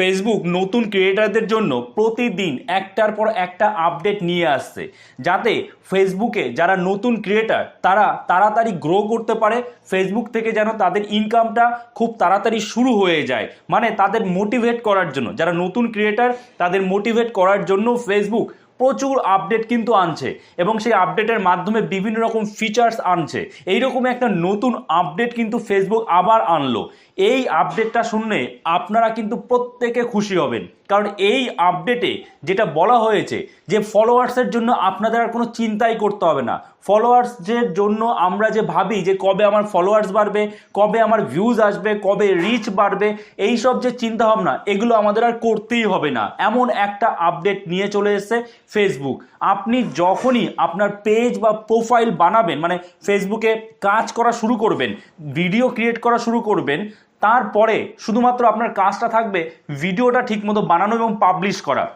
Facebook নতুন ক্রিয়েটারদের জন্য প্রতিদিন একটার পর একটা আপডেট নিয়ে আসছে। যাতে ফেসবুকে যারা নতুন ক্রিয়েটার তারা তাড়াতাড়ি গ্রো করতে পারে। ফেসবুক থেকে যেন তাদের ইনকামটা খুব তাড়াতাড়ি শুরু হয়ে যায়। মানে তাদের মোটিভেট করার জন্য। যারা নতুন ক্রিয়েটার তাদের মোটিভেট করার জন্য ফেসবুক প্রচুর আপডেট কিন্তু আনছে এবং সেই আপডেটের মাধ্যমে বিভিন্ন রকম ফিচার্স আনছে। এইরকম একটা নতুন আপডেট কিন্তু ফেসবুক আবার আনলো। এই আপডেটটা শুনলে আপনারা কিন্তু প্রত্যেকে খুশি হবেন। কারণ এই আপডেটে যেটা বলা হয়েছে যে ফলোয়ার্সের জন্য আপনাদের আর কোনো চিন্তাই করতে হবে না। ফলোয়ার্সের জন্য আমরা যে ভাবি যে কবে আমার ফলোয়ার্স বাড়বে, কবে আমার ভিউজ আসবে, কবে রিচ বাড়বে এই সব যে চিন্তা ভাবনা এগুলো আমাদের আর করতেই হবে না। এমন একটা আপডেট নিয়ে চলে এসেছে ফেসবুক আপনি যখনই আপনার পেজ বা প্রোফাইল বানাবেন মানে ফেসবুকে কাজ করা শুরু করবেন ভিডিও ক্রিয়েট করা শুরু করবেন তারপরে শুধুমাত্র আপনার কাজটা থাকবে ভিডিওটা ঠিকমতো বানানো এবং পাবলিশ করা।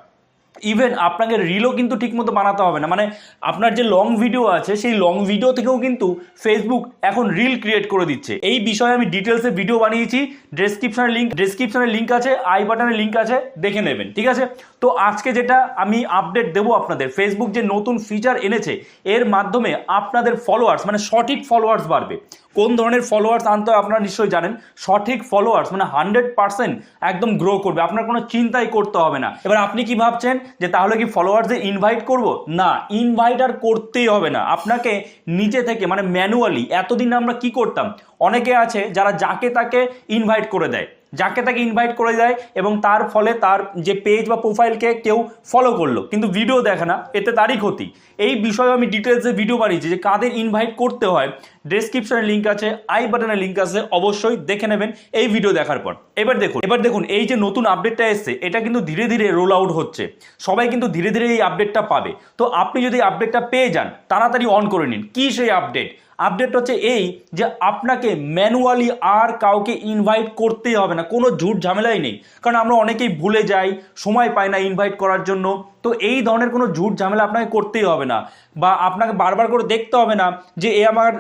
ইভেন আপনাকে রিলও কিন্তু ঠিকমতো বানাতে হবে না। মানে আপনার যে লং ভিডিও আছে, সেই লং ভিডিও থেকেও কিন্তু ফেসবুক এখন রিল ক্রিয়েট করে দিচ্ছে। এই বিষয়ে আমি ডিটেলসে ভিডিও বানিয়েছি। ডেসক্রিপশনের লিঙ্ক ডেসক্রিপশনের লিঙ্ক আছে আই বাটনের লিঙ্ক আছে, দেখে নেবেন, ঠিক আছে? তো আজকে যেটা আমি আপডেট দেবো আপনাদের ফেসবুক যে নতুন ফিচার এনেছে, এর মাধ্যমে আপনাদের ফলোয়ার্স মানে সঠিক ফলোয়ার্স বাড়বে। কোন ধরনের ফলোয়ার্স আনতে হয় আপনারা নিশ্চয়ই জানেন, সঠিক ফলোয়ার্স মানে হান্ড্রেড পার্সেন্ট একদম গ্রো করবে। আপনার কোনো চিন্তাই করতে হবে না। এবার আপনি কি ভাবছেন যে তাহলে কি ফলোয়ার্সদের ইনভাইট করব? না ইনভাইট আর করতেই হবে না। আপনাকে নিজে থেকে মানে ম্যানুয়ালি এতদিন আমরা কি করতাম? অনেকে আছে যারা যাকে তাকে ইনভাইট করে দেয়। যাকে তাকে ইনভাইট করে দেয় এবং তার ফলে তার যে পেজ বা প্রোফাইলকে কেউ ফলো করল। কিন্তু ভিডিও দেখে না, এতে তারই ক্ষতি। এই বিষয়ে আমি ডিটেলসে ভিডিও বানিয়েছি যে কাদের ইনভাইট করতে হয় ডেসক্রিপশনের লিঙ্ক আছে আই বাটনের লিঙ্ক আছে, অবশ্যই দেখে নেবেন এই ভিডিও দেখার পর। এবার দেখুন এবার দেখুন, এই যে নতুন আপডেটটা এসছে, এটা কিন্তু ধীরে ধীরে রোল আউট হচ্ছে। সবাই কিন্তু ধীরে ধীরে এই আপডেটটা পাবে। তো আপনি যদি আপডেটটা পেয়ে যান, তাড়াতাড়ি অন করে নিন। কী সেই আপডেট আপডেট হচ্ছে এই যে আপনাকে ম্যানুয়ালি আর কাউকে ইনভাইট করতেই হবে না, কোনো ঝুট ঝামেলাই নেই। কারণ আমরা অনেকেই ভুলে যাই, সময় পাই না ইনভাইট করার জন্য। তো এই ধরনের কোনো ঝুট ঝামেলা আপনাকে করতেই হবে না। বা আপনাকে বারবার করে দেখতে হবে না যে এ আমার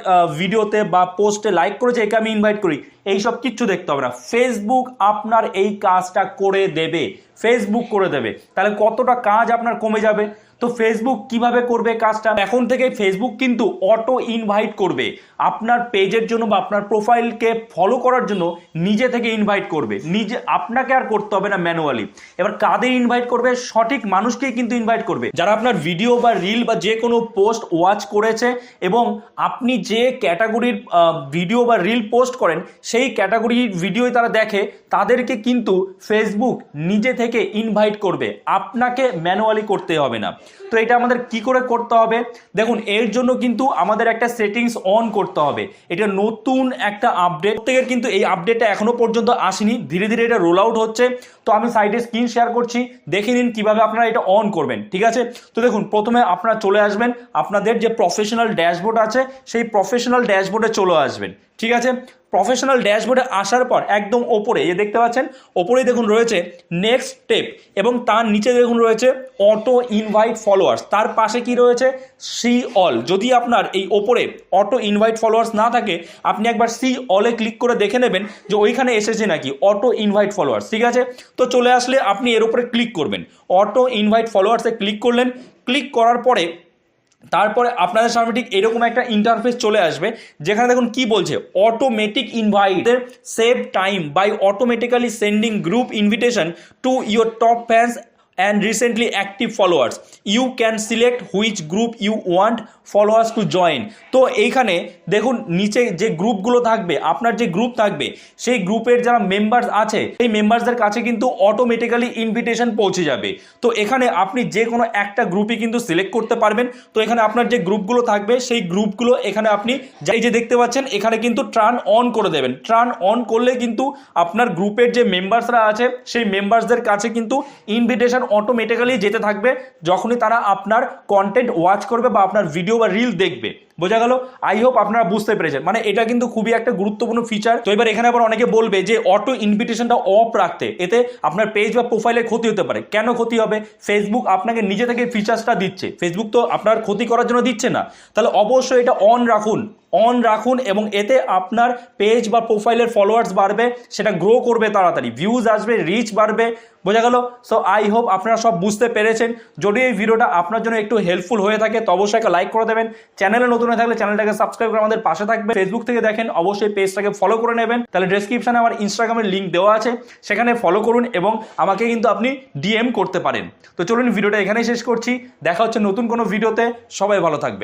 ভিডিওতে বা পোস্টে লাইক করেছে, একে আমি ইনভাইট করি। এই সব কিচ্ছু দেখতে হবে না। ফেসবুক আপনার এই কাজটা করে দেবে। ফেসবুক করে দেবে। তাহলে কতটা কাজ আপনার কমে যাবে? তো ফেসবুক কীভাবে করবে কাজটা? এখন থেকে ফেসবুক কিন্তু অটো ইনভাইট করবে। আপনার পেজের জন্য বা আপনার প্রোফাইলকে ফলো করার জন্য নিজে থেকে ইনভাইট করবে। নিজে, আপনাকে আর করতে হবে না ম্যানুয়ালি এবার কাদের ইনভাইট করবে? সঠিক মানুষকেই কিন্তু ইনভাইট করবে। যারা আপনার ভিডিও বা রিল বা যে কোনো পোস্ট ওয়াচ করেছে এবং আপনি যে ক্যাটাগরির ভিডিও বা রিল পোস্ট করেন, সেই ক্যাটাগরির ভিডিওই তারা দেখে, তাদেরকে কিন্তু ফেসবুক নিজে থেকে ইনভাইট করবে। আপনাকে ম্যানুয়ালি করতে হবে না। তো এটা আমাদের কি করে করতে হবে? দেখুন, এর জন্য কিন্তু আমাদের একটা সেটিংস অন করতে হবে। এটা নতুন একটা আপডেট থেকে কিন্তু এই আপডেটটা এখনও পর্যন্ত আসেনি। ধীরে ধীরে এটা রোল আউট হচ্ছে। তো আমি সাইডে স্ক্রিন শেয়ার করছি। দেখে নিন কীভাবে আপনারা এটা অন করবেন। ঠিক আছে? তো দেখুন, প্রথমে আপনারা চলে আসবেন। আপনাদের যে প্রফেশনাল ড্যাশবোর্ড আছে, সেই প্রফেশনাল ড্যাশবোর্ডে চলে আসবেন। ঠিক আছে? প্রফেশনাল ড্যাশবোর্ডে আসার পর একদম ওপরে, এই দেখতে পাচ্ছেন, ওপরেই দেখুন রয়েছে নেক্সট স্টেপ এবং তার নিচে দেখুন রয়েছে অটো ইনভাইট ফলোয়ার্স তার পাশে কি রয়েছে? সি অল যদি আপনার এই ওপরে অটো ইনভাইট ফলোয়ার্স না থাকে, আপনি একবার সি অলে ক্লিক করে দেখে নেবেন যে ওইখানে এসেছে নাকি অটো ইনভাইট ফলোয়ার্স ঠিক আছে? তো চলে আসলে আপনি এর উপরে ক্লিক করবেন। অটো ইনভাইট ফলোয়ার্সে ক্লিক করলেন। ক্লিক করার পরে তারপরে আপনাদের সামনে ঠিক এরকম একটা ইন্টারফেস চলে আসবে, যেখানে দেখুন কি বলছে? Automatic invite save time by automatically sending group invitation to your top fans and recently active followers you can select which group you want followers to join তো এইখানে দেখুন, নিচে যে গ্রুপগুলো থাকবে, আপনার যে গ্রুপ থাকবে, সেই গ্রুপের যারা মেম্বার্স আছে, সেই মেম্বার্সদের কাছে কিন্তু অটোমেটিক্যালি ইনভিটেশন পৌঁছে যাবে। তো এখানে আপনি যে কোনো একটা গ্রুপই কিন্তু সিলেক্ট করতে পারবেন। তো এখানে আপনার যে গ্রুপগুলো থাকবে, সেই গ্রুপগুলো এখানে আপনি এই যে দেখতে পাচ্ছেন, এখানে কিন্তু ট্রান অন করে দেবেন। ট্রান অন করলে কিন্তু আপনার গ্রুপের যে মেম্বার্সরা আছে, সেই মেম্বার্সদের কাছে কিন্তু ইনভিটেশন অটোমেটিক্যালি যেতে থাকবে, যখনই তারা আপনার কন্টেন্ট ওয়াচ করবে বা আপনার ভিডিও বা রিল দেখবে। বোঝা গেল? আই হোপ আপনারা বুঝতে পেরেছেন। মানে এটা কিন্তু খুবই একটা গুরুত্বপূর্ণ ফিচার তো এবার এখানে আবার অনেকে বলবে যে অটো ইনভিটেশনটা অফ রাখতে। এতে আপনার পেজ বা প্রোফাইলের ক্ষতি হতে পারে। কেন ক্ষতি হবে? ফেসবুক আপনাকে নিজে থেকে ফিচার্সটা দিচ্ছে। ফেসবুক তো আপনার ক্ষতি করার জন্য দিচ্ছে না। তাহলে অবশ্যই এটা অন রাখুন। অন রাখুন এবং এতে আপনার পেজ বা প্রোফাইলের ফলোয়ার্স বাড়বে, সেটা গ্রো করবে তাড়াতাড়ি। ভিউজ আসবে রিচ বাড়বে। বোঝা গেল? সো আই হোপ আপনারা সব বুঝতে পেরেছেন। যদি এই ভিডিওটা আপনার জন্য একটু হেল্পফুল হয়ে থাকে, তো অবশ্যই একটা লাইক করে দেবেন। চ্যানেলে নতুন হয়ে থাকলে চ্যানেলটাকে সাবস্ক্রাইব করে আমাদের পাশে থাকবে ফেসবুক থেকে দেখেন, অবশ্যই পেজটাকে ফলো করে নেবেন। তাহলে ডেসক্রিপশনে আমার ইনস্টাগ্রামের লিঙ্ক দেওয়া আছে। সেখানে ফলো করুন এবং আমাকে কিন্তু আপনি ডিএম করতে পারেন। তো চলুন, ভিডিওটা এখানেই শেষ করছি। দেখা হচ্ছে নতুন কোনো ভিডিওতে। সবাই ভালো থাকবেন।